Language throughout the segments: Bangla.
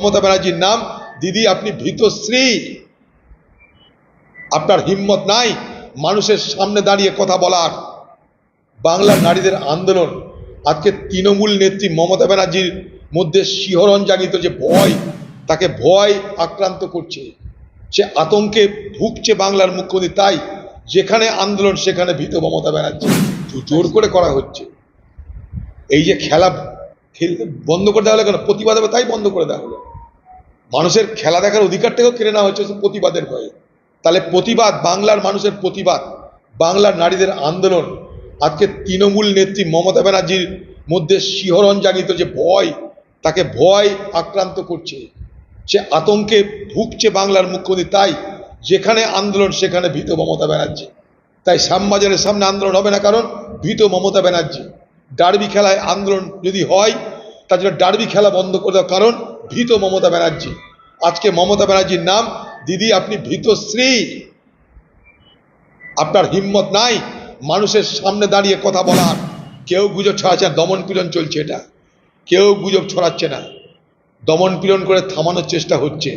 মমতা ব্যানার্জির নাম। দিদি, আপনি ভীত ভীতশ্রী আপনার হিম্মত নাই মানুষের সামনে দাঁড়িয়ে কথা বলার। বাংলার নারীদের আন্দোলন। আজকে তৃণমূল নেত্রী মমতা ব্যানার্জির মধ্যে শিহরণ জাগিত যে ভয়, তাকে ভয় আক্রান্ত করছে। সে আতঙ্কে ভুগছে বাংলার মুখ্যমন্ত্রী, তাই যেখানে আন্দোলন, সেখানে ভীত মমতা ব্যানার্জি। জোর করে করা হচ্ছে। এই যে খেলা খেলতে বন্ধ করে দেওয়া হলো কেন? প্রতিবাদ হবে, তাই বন্ধ করে দেওয়া হলো। মানুষের খেলা দেখার অধিকারটাকেও কেড়ে নেওয়া হয়েছে প্রতিবাদের ভয়ে। তাহলে প্রতিবাদ, বাংলার মানুষের প্রতিবাদ, বাংলার নারীদের আন্দোলন। আজকে তৃণমূল নেত্রী মমতা ব্যানার্জির মধ্যে শিহরণ জাগিত যে ভয়, তাকে ভয় আক্রান্ত করছে। সে আতঙ্কে ভুগছে বাংলার মুখ্যমন্ত্রী তাই যেখানে আন্দোলন সেখানে ভীত মমতা ব্যানার্জি। তাই শ্যামবাজারের সামনে আন্দোলন হবে না কারণ ভীত মমতা ব্যানার্জি। ডার্বি খেলায় আন্দোলন যদি হয়, তার জন্য ডার্বি খেলা বন্ধ করে দেওয়ার কারণ ভীত মমতা ব্যানার্জি। আজকে মমতা ব্যানার্জির নাম, দিদি আপনি ভীতশ্রী আপনার হিম্মত নাই, মানুষের সামনে দাঁড়িয়ে কথা বলার। কেউ গুজব ছড়াচ্ছে দমন পীড়ন চলছে এটা। কেউ গুজব ছড়াচ্ছে না, দমন পীড়ন করে থামানোর চেষ্টা হচ্ছে।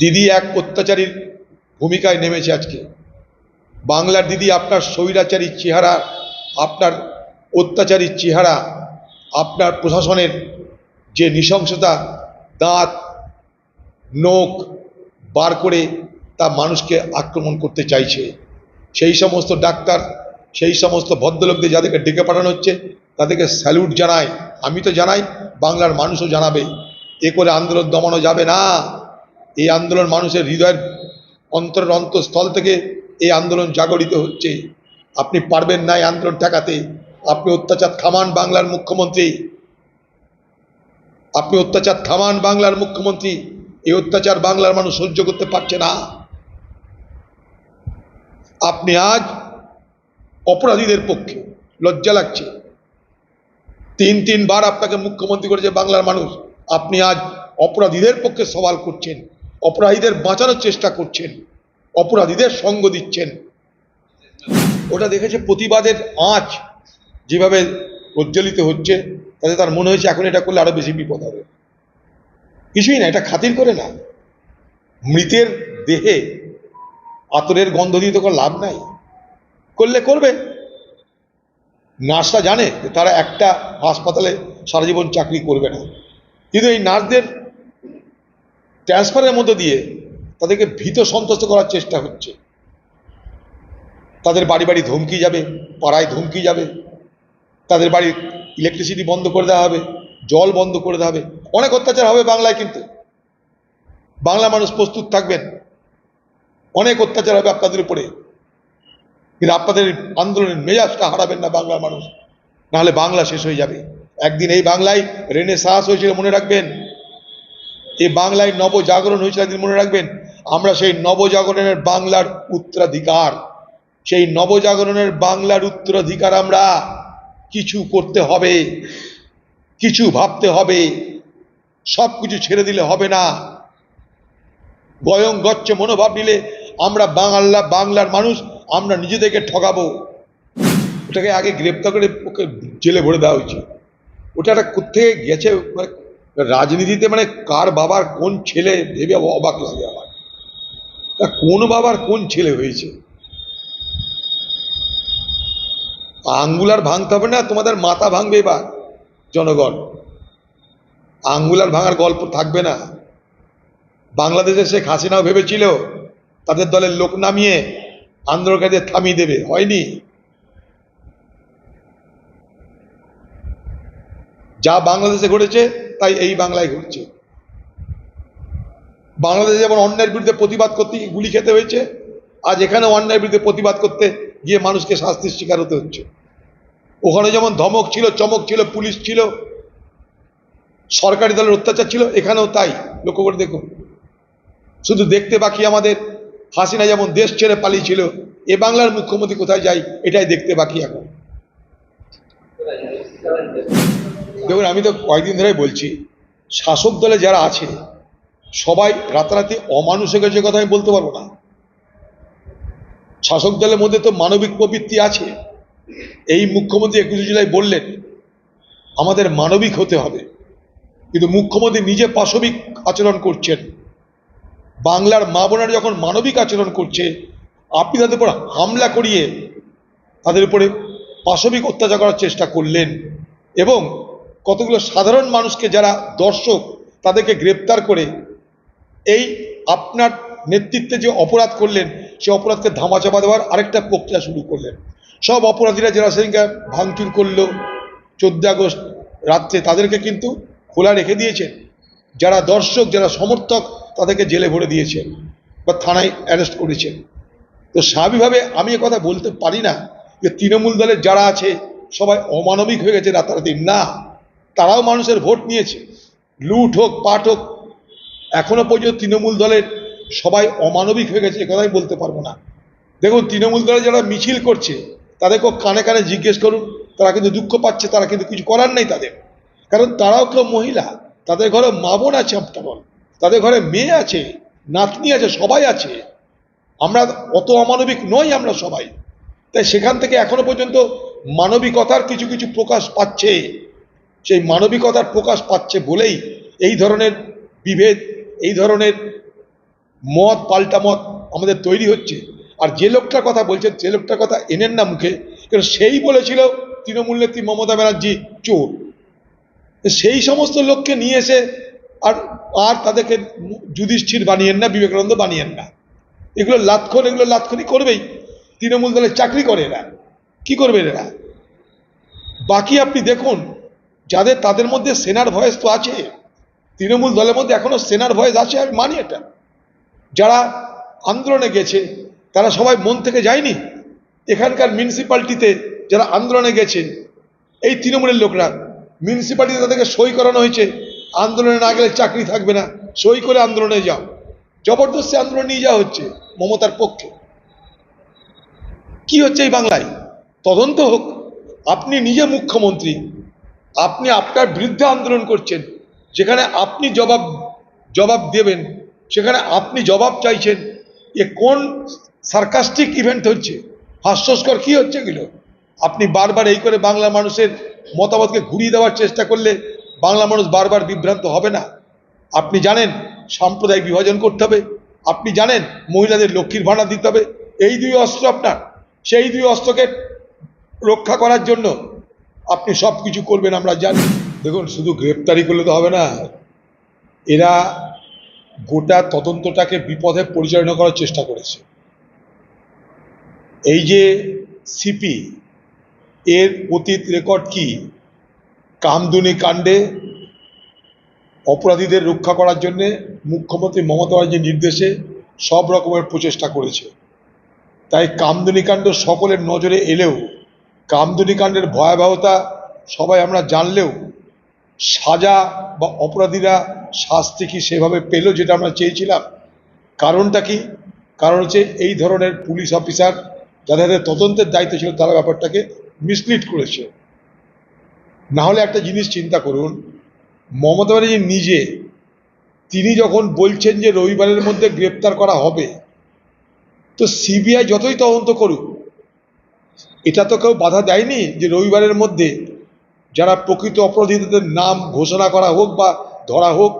দিদি এক অত্যাচারীর ভূমিকায় নেমেছে আজকে। বাংলার দিদি আপনার স্বৈরাচারী চেহারা, আপনার অত্যাচারী চেহারা, আপনার প্রশাসনের যে নৃশংসতা, দাঁত নোখ বার করে তা মানুষকে আক্রমণ করতে চাইছে। সেই সমস্ত ডাক্তার, সেই সমস্ত ভদ্রলোকদের যাদেরকে ডেকে পাঠানো হচ্ছে, তাদেরকে স্যালুট জানাই। আমি তো জানাই, বাংলার মানুষও জানাবে। এ করে আন্দোলন দমানো যাবে না। এই আন্দোলন মানুষের হৃদয়ের অন্তরের অন্তঃস্থল থেকে এই আন্দোলন জাগরিত হচ্ছে। আপনি পারবেন না এই আন্দোলন ঠেকাতে। আপনি অত্যাচার থামান বাংলার মুখ্যমন্ত্রী। আপনি অত্যাচার থামান বাংলার মুখ্যমন্ত্রী। এই অত্যাচার বাংলার মানুষ সহ্য করতে পারছে না। আপনি আজ অপরাধীদের পক্ষে লজ্জা লাগছে। তিন তিনবার আপনাকে মুখ্যমন্ত্রী করেছে বাংলার মানুষ। আপনি আজ অপরাধীদের পক্ষে সওয়াল করছেন, অপরাধীদের বাঁচানোর চেষ্টা করছেন, অপরাধীদের সঙ্গ দিচ্ছেন। ওটা দেখেছে প্রতিবাদের আঁচ যেভাবে প্রজ্বলিত হচ্ছে, তাতে তার মনে হয়েছে এখন এটা করলে আরও বেশি বিপদ হবে। কিছুই না, এটা খাতির করে না। মৃতের দেহে আতরের গন্ধ দিয়ে তো কোনো লাভ নাই। করলে করবে। নার্সরা জানে যে তারা একটা হাসপাতালে সারা জীবন চাকরি করবে না। কিন্তু এই নার্সদের ট্রান্সফারের মধ্যে দিয়ে তাদেরকে ভীত সন্ত্রস্ত করার চেষ্টা হচ্ছে। তাদের বাড়ি বাড়ি ধমকি যাবে, পাড়ায় ধমকি যাবে। তাদের বাড়ির ইলেকট্রিসিটি বন্ধ করে দেওয়া হবে। জল বন্ধ করে দেওয়া হবে। অনেক অত্যাচার হবে বাংলায় কিন্তু। বাংলা মানুষ প্রস্তুত থাকবেন। অনেক অত্যাচার হবে আপনাদের উপরে। কিন্তু আপনাদের আন্দোলনের মেজাজটা হারাবেন না বাংলার মানুষ। নাহলে বাংলা শেষ হয়ে যাবে। একদিন এই বাংলায় রেনে সাহস হয়েছিল মনে রাখবেন। এই বাংলায় নবজাগরণ হয়েছিল একদিন মনে রাখবেন। আমরা সেই নবজাগরণের বাংলার উত্তরাধিকার। সেই নবজাগরণের বাংলার উত্তরাধিকার আমরা। কিছু করতে হবে। কিছু ভাবতে হবে, সব কিছু ছেড়ে দিলে হবে না। গয়ং গচ্ছ মনোভাব নিলে আমরা বাংলা, বাংলার মানুষ, আমরা নিজেদেরকে ঠকাবো ওটাকে আগে গ্রেপ্তার করে ওকে জেলে ভরে দেওয়া হয়েছে। ওটা একটা কোথেকে গেছে মানে রাজনীতিতে মানে কার বাবার কোন ছেলে ভেবে অবাক লাগে আমার। তা কোন বাবার কোন ছেলে হয়েছে? আঙ্গুলার ভাঙতে হবে না, তোমাদের মাথা ভাঙবে এবার। জনগণ, আঙ্গুলার ভাঙার গল্প থাকবে না। বাংলাদেশে শেখ হাসিনাও ভেবেছিল তাদের দলের লোক নামিয়ে আন্দোলনকারীদের থামিয়ে দেবে। হয়নি। যা বাংলাদেশে ঘটেছে, তাই এই বাংলায় ঘটছে। বাংলাদেশে যেমন অন্যায়ের বিরুদ্ধে প্রতিবাদ করতে গুলি খেতে হয়েছে, আজ এখানে অন্যায়ের বিরুদ্ধে প্রতিবাদ করতে গিয়ে মানুষকে শাস্তির শিকার হতে হচ্ছে। ওখানে যেমন ধমক ছিল, চমক ছিল, পুলিশ ছিল, সরকারি দলের অত্যাচার ছিল, এখানেও তাই। লক্ষ্য করে দেখুন। শুধু দেখতে বাকি আমাদের। হাসিনা যেমন দেশ ছেড়ে পালিয়েছিল, এ বাংলার মুখ্যমন্ত্রী কোথায় যাই, এটাই দেখতে বাকি এখন। দেখুন, আমি তো কয়েকদিন ধরেই বলছি, শাসক দলে যারা আছে, সবাই রাতারাতি অমানুষ হয়ে গেছে কথা আমি বলতে পারব না। শাসক দলের মধ্যে তো মানবিক প্রবৃত্তি আছে। এই মুখ্যমন্ত্রী একুশে জুলাই বললেন, আমাদের মানবিক হতে হবে। কিন্তু মুখ্যমন্ত্রী নিজে পাশবিক আচরণ করছেন। বাংলার মা বোনেরা যখন মানবিক আচরণ করছে, আপনি তাদের উপর হামলা করিয়ে তাদের উপরে পাশবিক অত্যাচার করার চেষ্টা করলেন এবং কতগুলো সাধারণ মানুষকে যারা দর্শক তাদেরকে গ্রেপ্তার করে এই আপনার নেতৃত্বে যে অপরাধ করলেন, সে অপরাধকে ধামাচাপা দেওয়ার আরেকটা প্রক্রিয়া শুরু করলেন। সব অপরাধীরা যারা সেদিনকে ভাঙচুর করল চোদ্দ আগস্ট রাত্রে তাদেরকে কিন্তু খোলা রেখে দিয়েছেন যারা দর্শক, যারা সমর্থক, তাদেরকে জেলে ভরে দিয়েছেন বা থানায় অ্যারেস্ট করেছেন তো স্বাভাবিকভাবে আমি কথা বলতে পারি না যে তৃণমূল দলের যারা আছে, সবাই অমানবিক হয়ে গেছে রাতারাতি। না, তারাও মানুষের ভোট নিয়েছে। লুট হোক, পাট হোক, এখনও পর্যন্ত তৃণমূল দলের সবাই অমানবিক হয়ে গেছে, এ কথাই বলতে পারব না। দেখুন, তৃণমূল দলে যারা মিছিল করছে তাদেরকেও কানে কানে জিজ্ঞেস করুন, তারা কিন্তু দুঃখ পাচ্ছে, তারা কিন্তু কিছু করার নেই তাদের। কারণ তারাও কেউ মহিলা, তাদের ঘরে মা বোন আছে আপনার তাদের ঘরে মেয়ে আছে, নাতনি আছে, সবাই আছে। আমরা অত অমানবিক নই আমরা সবাই। তাই সেখান থেকে এখনও পর্যন্ত মানবিকতার কিছু কিছু প্রকাশ পাচ্ছে। সেই মানবিকতার প্রকাশ পাচ্ছে বলেই এই ধরনের বিভেদ, এই ধরনের মত, পাল্টা মত আমাদের তৈরি হচ্ছে। আর যে লোকটার কথা বলছেন, যে লোকটার কথা এনেন না মুখে কারণ সেই বলেছিল তৃণমূল নেত্রী মমতা ব্যানার্জি চোর। সেই সমস্ত লোককে নিয়ে এসে আর আর তাদেরকে যুধিষ্ঠির বানিয়েন না, বিবেকানন্দ বানিয়েন না। এগুলো লাতখন এগুলো লাতখনি করবেই। তৃণমূল দলের চাকরি করে এরা। কি করবে এরা? বাকি আপনি দেখুন, যাদের, তাদের মধ্যে সেনার ভয়েস তো আছে। তৃণমূল দলের মধ্যে এখনও সেনার ভয়েস আছে, আমি মানি এটা। যারা আন্দোলনে গেছে তারা সবাই মন থেকে যায়নি। এখানকার মিউনিসিপ্যালিটিতে যারা আন্দোলনে গেছেন, এই তৃণমূলের লোকরা মিউনিসিপ্যালিটিতে তাদেরকে সই করানো হয়েছে। আন্দোলনে না গেলে চাকরি থাকবে না। সই করে আন্দোলনে যাও। জবরদস্তি আন্দোলন নিয়ে যাওয়া হচ্ছে মমতার পক্ষে। কি হচ্ছে এই বাংলায়? তদন্ত হোক। আপনি নিজে মুখ্যমন্ত্রী। আপনি আপনার বিরুদ্ধে আন্দোলন করছেন। যেখানে আপনি জবাব জবাব দেবেন, সেখানে আপনি জবাব চাইছেন। এ কোন সার্কাস্টিক ইভেন্ট হচ্ছে। হাস্যস্কর কি হচ্ছে এগুলো? আপনি বারবার এই করে বাংলা মানুষের মতামতকে ঘুরিয়ে দেওয়ার চেষ্টা করলে বাংলা মানুষ বারবার বিভ্রান্ত হবে না। আপনি জানেন সাম্প্রদায়িক বিভাজন করতে হবে। আপনি জানেন মহিলাদের লক্ষ্মীর ভাড়া দিতে হবে। এই দুই অস্ত্র আপনার। সেই দুই অস্ত্রকে রক্ষা করার জন্য আপনি সব কিছু করবেন আমরা জানি। দেখুন, শুধু গ্রেপ্তারি করলে তো হবে না। এরা গোটা তদন্তটাকে বিপদে পরিচালনা করার চেষ্টা করেছে। এই যে সিপি এর অতীত রেকর্ড কি? কামদুনি কাণ্ডে অপরাধীদের রক্ষা করার জন্যে মুখ্যমন্ত্রী মমতা ব্যানার্জির নির্দেশে সব রকমের প্রচেষ্টা করেছে। তাই কামদুনি কাণ্ড সকলের নজরে এলেও, কামদুনি কাণ্ডের ভয়াবহতা সবাই আমরা জানলেও, সাজা বা অপরাধীরা শাস্তি কি সেভাবে পেল যেটা আমরা চেয়েছিলাম? কারণটা কি? কারণ হচ্ছে এই ধরনের পুলিশ অফিসার যাদের তদন্তের দায়িত্ব ছিল তারা ব্যাপারটাকে মিসলিড করেছে। না হলে একটা জিনিস চিন্তা করুন, মমতা ব্যানার্জি নিজে, তিনি যখন বলছেন যে রবিবারের মধ্যে গ্রেপ্তার করা হবে, তো সিবিআই যতই তদন্ত করুক, এটা তো কেউ বাধা দেয়নি যে রবিবারের মধ্যে যারা প্রকৃত অপরাধীদের নাম ঘোষণা করা হোক বা ধরা হোক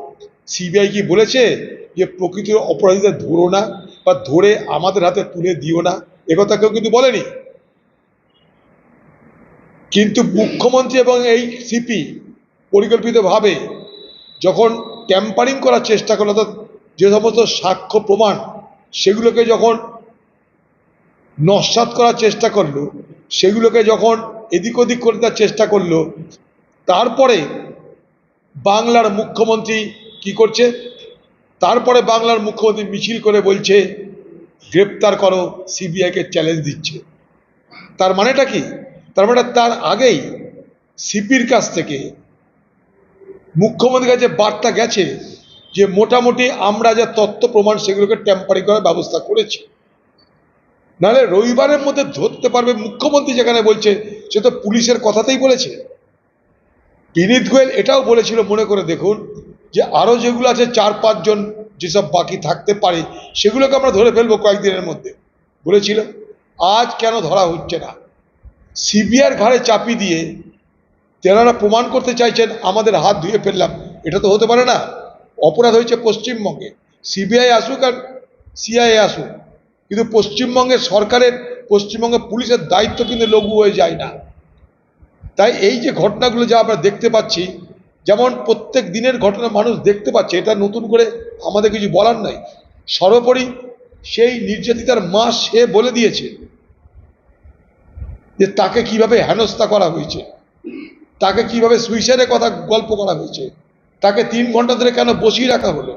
সিবিআই কি বলেছে যে প্রকৃত অপরাধীদের ধরো না বা ধরে আমাদের হাতে তুলে দিও না? একথা কেউ কিন্তু বলেনি। কিন্তু মুখ্যমন্ত্রী এবং এই সিপি পরিকল্পিতভাবে যখন ট্যাম্পারিং করার চেষ্টা করল অর্থাৎ যে সমস্ত সাক্ষ্য প্রমাণ, সেগুলোকে যখন নস্বাত করার চেষ্টা করল, সেগুলোকে যখন এদিক ওদিক করে দেওয়ার চেষ্টা করল, তারপরে বাংলার মুখ্যমন্ত্রী কি করছে? তারপরে বাংলার মুখ্যমন্ত্রী মিছিল করে বলছে গ্রেপ্তার করো সিবিআইকে চ্যালেঞ্জ দিচ্ছে। তার মানেটা কি? তার মানে তার আগেই সিপির কাছ থেকে মুখ্যমন্ত্রীর কাছে বার্তা গেছে যে মোটামুটি আমরা যা তথ্য প্রমাণ সেগুলোকে ট্যাম্পারিং করার ব্যবস্থা করেছি। নাহলে রবিবারের মধ্যে ধরতে পারবে মুখ্যমন্ত্রী যেখানে বলছে, সে তো পুলিশের কথাতেই বলেছে। বিনীত গোয়েল এটাও বলেছিল, মনে করে দেখুন, যে আরও যেগুলো আছে, চার পাঁচজন যেসব বাকি থাকতে পারে, সেগুলোকে আমরা ধরে ফেলব কয়েকদিনের মধ্যে। বলেছিল, আজ কেন ধরা হচ্ছে না? সিবিআর ঘাড়ে চাপি দিয়ে তেনারা প্রমাণ করতে চাইছেন, আমাদের হাত ধুয়ে ফেললাম। এটা তো হতে পারে না। অপরাধ হয়েছে পশ্চিমবঙ্গে। সিবিআই আসুক আর সিআইএ আসুক। কিন্তু পশ্চিমবঙ্গের সরকারের, পশ্চিমবঙ্গের পুলিশের দায়িত্ব কিন্তু লঘু হয়ে যায় না। তাই এই যে ঘটনাগুলো যা আমরা দেখতে পাচ্ছি যেমন প্রত্যেক দিনের ঘটনা মানুষ দেখতে পাচ্ছে, এটা নতুন করে আমাদের কিছু বলার নাই। সর্বোপরি সেই নির্যাতিতার মা সে বলে দিয়েছে যে তাকে কীভাবে হেনস্থা করা হয়েছে, তাকে কীভাবে সুইসাইডের কথা গল্প করা হয়েছে, তাকে তিন ঘণ্টা ধরে কেন বসিয়ে রাখা হলো,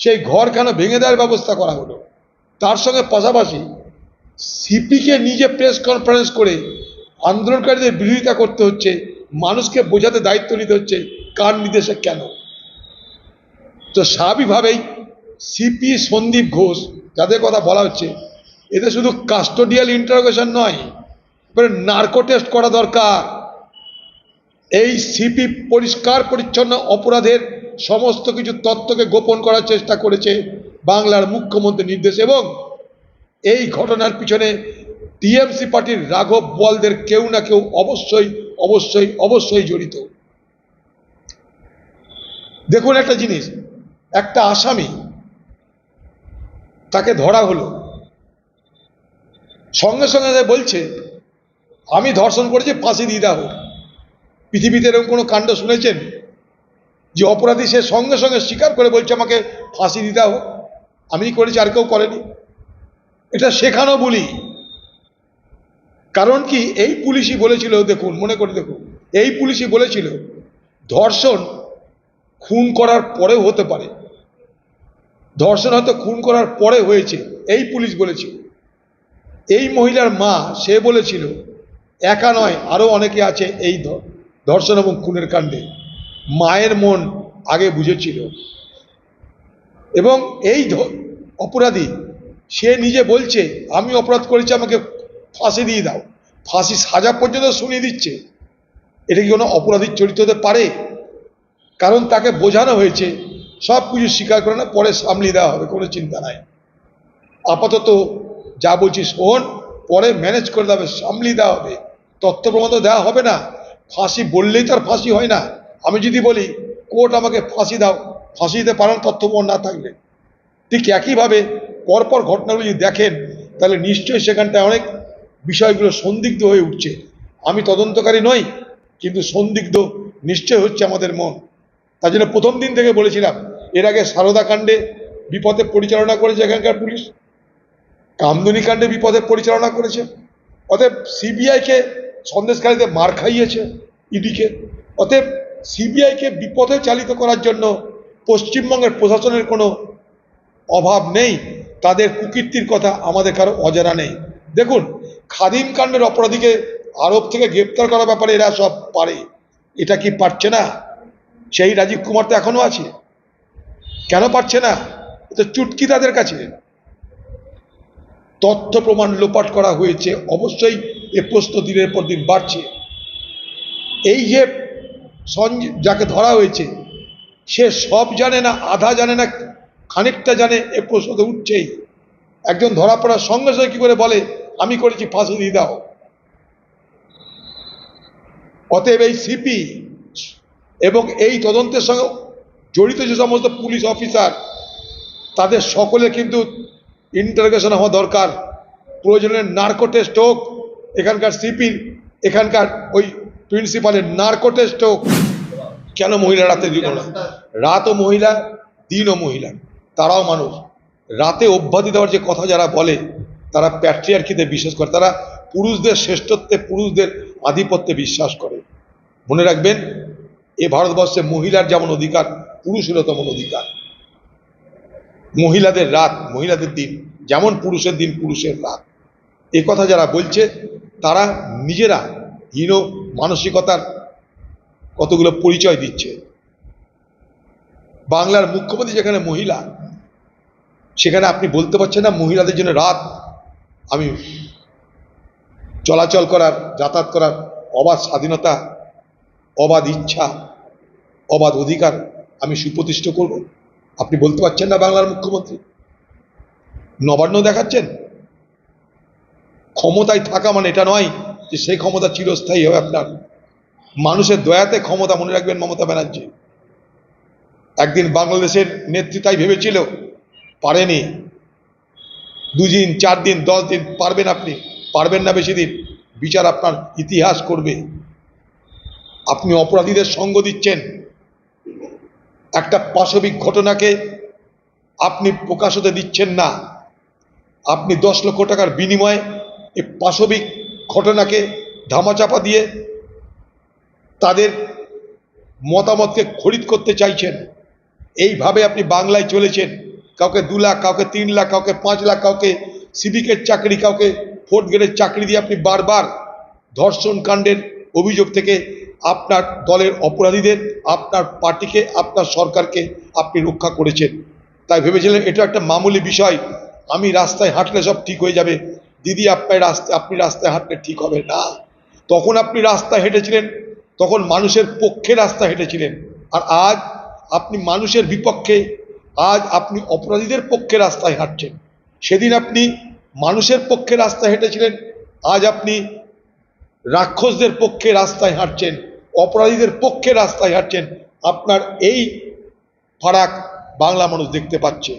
সেই ঘর কেন ভেঙে দেওয়ার ব্যবস্থা করা হলো। তার সঙ্গে পাশাপাশি সিপিকে নিজে প্রেস কনফারেন্স করে আন্দোলনকারীদের বিরোধিতা করতে হচ্ছে, মানুষকে বোঝাতে দায়িত্ব নিতে হচ্ছে কার নির্দেশে কেন? তো স্বাভাবিকভাবেই সিপি সন্দীপ ঘোষ যাদের কথা বলা হচ্ছে এতে শুধু কাস্টোডিয়াল ইন্টারোগেশন নয়, এবারে নার্কো টেস্ট করা দরকার। এই সিপি পরিষ্কার, পরিচ্ছন্ন অপরাধের সমস্ত কিছু তত্ত্বকে গোপন করার চেষ্টা করেছে বাংলার মুখ্যমন্ত্রী নির্দেশ এবং এই ঘটনার পিছনে টিএমসি পার্টির রাঘব বলদের কেউ না কেউ অবশ্যই অবশ্যই অবশ্যই জড়িত। দেখুন একটা জিনিস, একটা আসামি তাকে ধরা হলো। সঙ্গে সঙ্গে বলছে, আমি ধর্ষণ করেছি, ফাঁসি দিয়ে দেওয়া হোক। পৃথিবীতে এরকম কোনো কাণ্ড শুনেছেন? যে অপরাধী সে সঙ্গে সঙ্গে স্বীকার করে বলছে আমাকে ফাঁসি দিতে হোক। আমি করেছি, আর কেউ করেনি? এটা শেখানো বলি। কারণ কি? এই পুলিশই বলেছিল, দেখুন, মনে করে দেখুন, এই পুলিশই বলেছিল, ধর্ষণ খুন করার পরেও হতে পারে। ধর্ষণ হয়তো খুন করার পরে হয়েছে, এই পুলিশ বলেছিল এই মহিলার মা, সে বলেছিল, একা নয় আরও অনেকে আছে এই ধর্ষণ এবং খুনের কাণ্ডে। মায়ের মন আগে বুঝেছিল। এবং এই অপরাধী, সে নিজে বলছে, আমি অপরাধ করেছি, আমাকে ফাঁসি দিয়ে দাও। ফাঁসি সাজা পর্যন্ত শুনিয়ে দিচ্ছে। এটা কি কোনো অপরাধীর চরিত্র হতে পারে? কারণ তাকে বোঝানো হয়েছে, সব কিছু স্বীকার করে না, পরে সামলিয়ে দেওয়া হবে, কোনো চিন্তা নাই। আপাতত যা বলছি শোন, পরে ম্যানেজ করে হবে, সামলিয়ে দেওয়া হবে। তথ্য প্রমাণ দেওয়া হবে না। ফাঁসি বললেই তো আর ফাঁসি হয় না। আমি যদি বলি, কোর্ট আমাকে ফাঁসি দাও, ফাঁসি দিতে পারেন তথ্য প্রমাণ না থাকলে। ঠিক একইভাবে পরপর ঘটনাগুলো যদি দেখেন, তাহলে নিশ্চয়ই সেখানটায় অনেক বিষয়গুলো সন্দিগ্ধ হয়ে উঠছে। আমি তদন্তকারী নই, কিন্তু সন্দিগ্ধ নিশ্চয় হচ্ছে আমাদের মন। তার জন্য প্রথম দিন থেকে বলেছিলাম, এর আগে সারদা কাণ্ডে বিপদে পরিচালনা করেছে এখানকার পুলিশ। কামদুনি কাণ্ডে বিপদে পরিচালনা করেছে। অতএব সিবিআইকে সন্দেশকারীদের মার খাইয়েছে ইডিকে অতএব সিবিআইকে বিপদে চালিত করার জন্য পশ্চিমবঙ্গের প্রশাসনের কোনো অভাব নেই। তাদের কুকীর্তির কথা আমাদের কারও অজানা নেই। দেখুন, খাদিম কাণ্ডের অপরাধীকে আরব থেকে গ্রেপ্তার করার ব্যাপারে এরা সব পারে। এটা কি পারছে না? সেই রাজীব কুমার তো এখনও আছে। কেন পারছে না? তো চুটকি তাদের কাছে। তথ্য প্রমাণ লোপাট করা হয়েছে, অবশ্যই এ প্রশ্ন দিনের পর দিন বাড়ছে। এই যে সঞ্জীব যাকে ধরা হয়েছে, সে সব জানে না, আধা জানে না, খানিকটা জানে, এ প্রশ্ন তো উঠছেই। একজন ধরা পড়ার সঙ্গে সঙ্গে কি করে বলে, আমি করেছি, ফাঁসি দিয়ে দাও। অতএব এই সিপি এবং এই তদন্তের সঙ্গে জড়িত যে সমস্ত পুলিশ অফিসার, তাদের সকলে কিন্তু ইন্টারগেশন হওয়া দরকার। প্রয়োজনে নার্কো টেস্ট হোক, এখানকার সিপির এখানকার ওই প্রিন্সিপালের নার্কো টেস্ট হোক। কেন মহিলা রাতে দিল না রাতও মহিলা, দিনও মহিলা। তারাও মানুষ। রাতে অব্যাহতি দেওয়ার যে কথা যারা বলে, তারা প্যাট্রিয়ার্কিতে বিশ্বাস করে। তারা পুরুষদের শ্রেষ্ঠত্বে, পুরুষদের আধিপত্যে বিশ্বাস করে। মনে রাখবেন এ ভারতবর্ষে মহিলার যেমন অধিকার, পুরুষেরও তেমন অধিকার। মহিলাদের রাত, মহিলাদের দিন, যেমন পুরুষের দিন, পুরুষের রাত। এ কথা যারা বলছে, তারা নিজেরা হীন মানসিকতার কতগুলো পরিচয় দিচ্ছে। বাংলার মুখ্যমন্ত্রী যেখানে মহিলা, সেখানে আপনি বলতে পারছেন না মহিলাদের জন্য রাত। আমি চলাচল করার, যাতায়াত করার অবাধ স্বাধীনতা অবাধ ইচ্ছা, অবাধ অধিকার আমি সুপ্রতিষ্ঠ করব। আপনি বলতে পারছেন না বাংলার মুখ্যমন্ত্রী। নবান্ন দেখাচ্ছেন? ক্ষমতায় থাকা মানে এটা নয় যে সেই ক্ষমতা চিরস্থায়ী হবে আপনার। মানুষের দয়াতে ক্ষমতা মনে রাখবেন মমতা ব্যানার্জি। একদিন বাংলাদেশের নেত্রী তাই ভেবেছিল, পারেনি। দুদিন চার দিন দশ দিন পারবেন আপনি, পারবেন না বেশি দিন। বিচার আপনার ইতিহাস করবে। আপনি অপরাধীদের সঙ্গ দিচ্ছেন। একটা পাশবিক ঘটনাকে আপনি প্রকাশ হতে দিচ্ছেন না। আপনি দশ লক্ষ টাকার বিনিময়ে এই পাশবিক ঘটনাকে ধামাচাপা দিয়ে তাদের মতামতকে খরিদ করতে চাইছেন। এইভাবে আপনি বাংলায় চলেছেন। কাউকে দু লাখ, কাউকে তিন লাখ, কাউকে পাঁচ লাখ, কাউকে সিভিকের চাকরি, কাউকে ফোর্থ গ্রেডের চাকরি দিয়ে আপনি বারবার ধর্ষণ কাণ্ডের অভিযোগ থেকে আপনার দলের অপরাধীদের, আপনার পার্টিকে, আপনার সরকারকে আপনি রক্ষা করেছেন। তাই ভেবেছিলেন এটা একটা মামুলি বিষয়। আমি রাস্তায় হাঁটলে সব ঠিক হয়ে যাবে। দিদি, আপনার রাস্তা, আপনি রাস্তায় হাঁটলে ঠিক হবে না। তখন আপনি রাস্তায় হেঁটেছিলেন। তখন মানুষের পক্ষে রাস্তা হেঁটেছিলেন। আর আজ আপনি মানুষের বিপক্ষে, আজ আপনি অপরাধীদের পক্ষে রাস্তায় হাঁটছেন। সেদিন আপনি মানুষের পক্ষে রাস্তা হেঁটেছিলেন। আজ আপনি রাক্ষসদের পক্ষে রাস্তায় হাঁটছেন, অপরাধীদের পক্ষে রাস্তায় হাঁটছেন, আপনার এই ফারাক বাংলা মানুষ দেখতে পাচ্ছে।